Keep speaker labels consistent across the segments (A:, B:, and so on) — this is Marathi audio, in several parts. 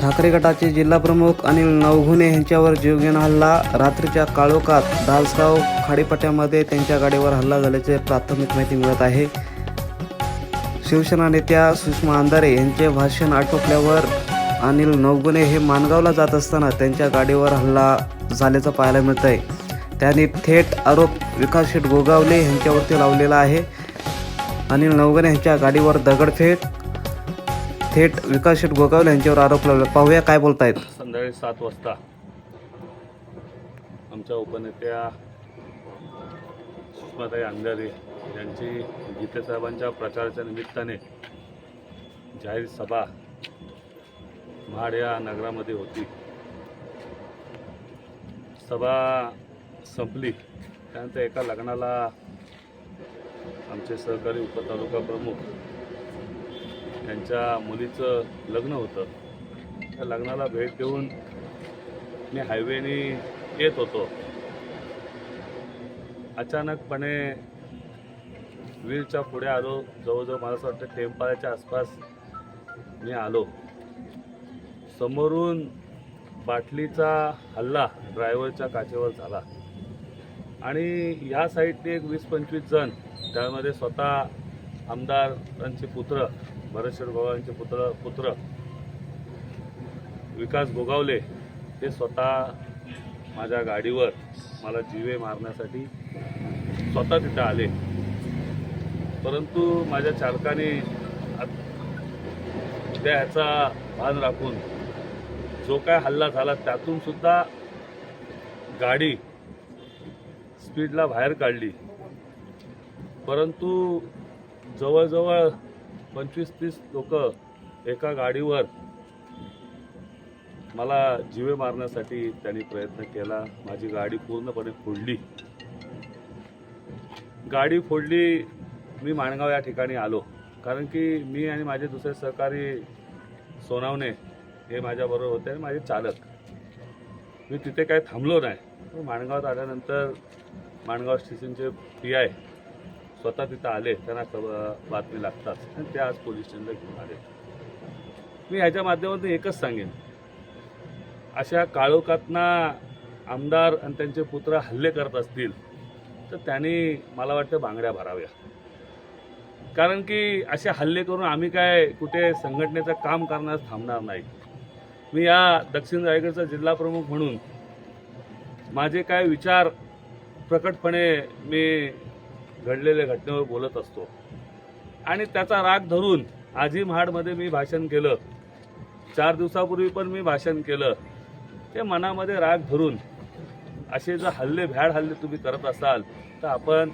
A: ठाकरे गटाचे जिल्हाप्रमुख अनिल नवघुने यांच्यावर जीवघेण हल्ला. रात्रीच्या काळोखात दासगाव खाडीपट्ट्यामध्ये त्यांच्या गाडीवर हल्ला झाल्याचे प्राथमिक माहिती मिळत आहे. शिवसेना नेत्या सुषमा अंधारे यांचे भाषण आटोपल्यावर अनिल नवगुणे हे माणगावला जात असताना त्यांच्या गाडीवर हल्ला झाल्याचं पाहायला मिळत आहे त्यांनी थेट आरोप विकास शेठ गोगावले यांच्यावरती लावलेला आहे. अनिल नवगुणे यांच्या गाडीवर दगडफेक थेट विकास शेठ गोगावले यांच्यावर आरोप लावला. पाहूया काय बोलतायत.
B: संध्याकाळी सात वाजता आमच्या उपनेत्या सुषमाताई अंधारे यांची गीतेसाहेबांच्या प्रचाराच्या निमित्ताने जाहीर सभा महाड या नगरामध्ये होती. सभा संपली. त्यानंतर एका लग्नाला आमचे सहकारी उपतालुका प्रमुख त्यांच्या मुलीचं लग्न होतं. त्या लग्नाला भेट देऊन मी हायवेने येत होतो. अचानकपणे वीरच्या पुढे आलो. जवळजवळ मला असं वाटतं टेम्पाळ्याच्या आसपास मी आलो. समोरून बाटलीचा हल्ला ड्रायव्हरच्या काचेवर झाला. आणि ह्या साईडने एक वीस पंचवीस जण त्यामध्ये स्वतः आमदारांचे पुत्र भरतशेठ गोगावांचे पुत्र पुत्र विकास गोगावले ते स्वतः माझ्या गाडीवर मला जीवे मारण्यासाठी स्वतः तिथं आले. परंतु माझ्या चालकाने त्या ह्याचा भान राखून जो काय हल्ला झाला त्यातून सुद्धा गाडी स्पीडला बाहेर काढली. परंतु जवळजवळ पंचवीस तीस लोक एका गाडीवर मला जीवे मारण्यासाठी त्यांनी प्रयत्न केला. माझी गाडी पूर्णपणे फोडली. गाडी फोडली मी माणगाव या ठिकाणी आलो. कारण की मी आणि माझे दुसरे सहकारी सोनावणे हे माझ्याबरोबर होते आणि माझे चालक. मी तिथे काही थांबलो नाही. माणगावात आल्यानंतर माणगाव स्टेशनचे पी आय स्वतः तिथं आले त्यांना खबर बातमी लागतात. आणि ते आज पोलीस स्टेशनला घेऊन आले. मी ह्याच्या माध्यमातून एकच सांगेन. अशा काळोखातना आमदार आणि त्यांचे पुत्र हल्ले करत असतील तर त्यांनी मला वाटतं बांगड्या भराव्या. कारण की असे हल्ले करून आम्ही काय कुठे संघटनेचं काम करण्यास थांबणार नाही. मी या दक्षिण रायगडचा जिल्हा प्रमुख म्हणून माझे काय विचार प्रकटपणे मी घडलेल्या घटनेवर बोलत असतो. आणि त्याचा राग धरून आजी महाडमध्ये मी भाषण केलं. चार दिवसापूर्वी पण मी भाषण केलं. ते मनामध्ये राग धरून असे जर हल्ले भ्याड हल्ले तुम्ही करत असाल तर आपण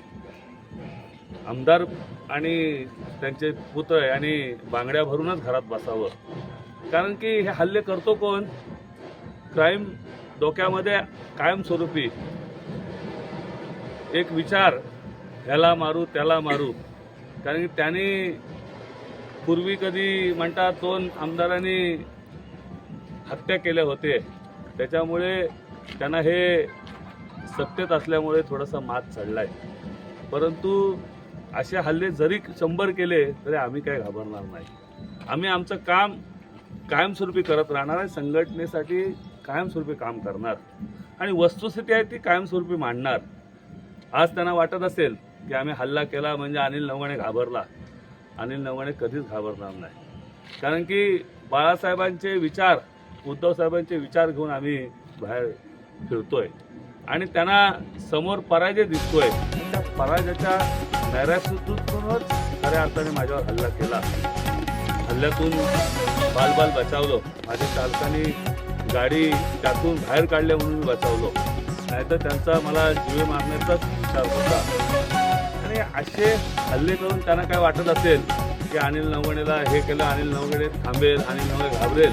B: आमदार आणि त्यांचे पुत्र आणि बांगड्या भरूनच घरात बसावं. कारण की हे हल्ले करतो कोण? क्राईम डोक्यामध्ये कायमस्वरूपी एक विचार ह्याला मारू त्याला मारू. कारण की त्याने पूर्वी कधी म्हणतात दोन आमदारांनी हत्या केल्या होते. त्याच्यामुळे त्यांना हे सत्तेत असल्यामुळे थोडासा मात चढला आहे परंतु असे हल्ले जरी शंभर केले तरी आम्ही काय घाबरणार नाही. आम्ही आमचं काम कायमस्वरूपी करत राहणार आहे संघटनेसाठी कायमस्वरूपी काम करणार. आणि वस्तुस्थिती आहे ती कायमस्वरूपी मांडणार. आज त्यांना वाटत असेल की आम्ही हल्ला केला म्हणजे अनिल नवगणे घाबरला. अनिल नवगणे कधीच घाबरणार नाही. कारण की बाळासाहेबांचे विचार उद्धव साहेबांचे विचार घेऊन आम्ही बाहेर फिरतोय. आणि त्यांना समोर पराजय दिसतोय. त्या पराजयाच्या नैराश्यातूनच खऱ्या अर्थाने माझ्यावर हल्ला केला. हल्ल्यातून बालबाल बचावलो. माझ्या चालकाने गाडी त्यातून बाहेर काढल्या म्हणून मी बचावलो. नाहीतर त्यांचा मला जीवे मारण्याचाच विचार होता. आणि असे हल्ले करून त्यांना काय वाटत असेल की अनिल नवगणेला हे केलं अनिल नवगणे थांबेल अनिल नवगणे घाबरेल?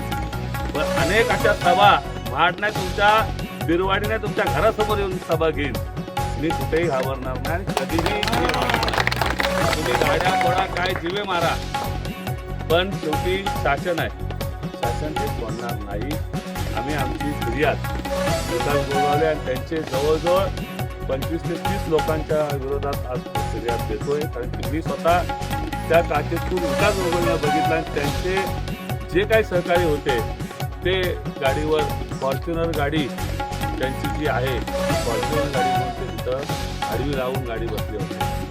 B: पण अनेक अशा सभा महाड नाही तुमच्या बिरवाडीने तुमच्या घरासमोर येऊन सभा घेईन मी कुठेही घाबरणार नाही कधीही तुम्ही गाड्या पडा काय जीवे मारा. पण शेवटी शासन आहे. शासन हे सोडणार नाही. आम्ही आमची फिर्याद. विकास गोगावले आणि त्यांचे जवळजवळ पंचवीस ते तीस लोकांच्या विरोधात आज फिर्याद देतोय कारण की मी स्वतः त्या काचेतून एकाच गोगावलेला बघितला आणि त्यांचे जे काही सहकारी होते ते गाडीवर फॉर्च्युनर गाडी त्यांची जी आहे फॉर्च्युनर गाडी म्हणून ते तिथं आडवी लावून गाडी बसली होती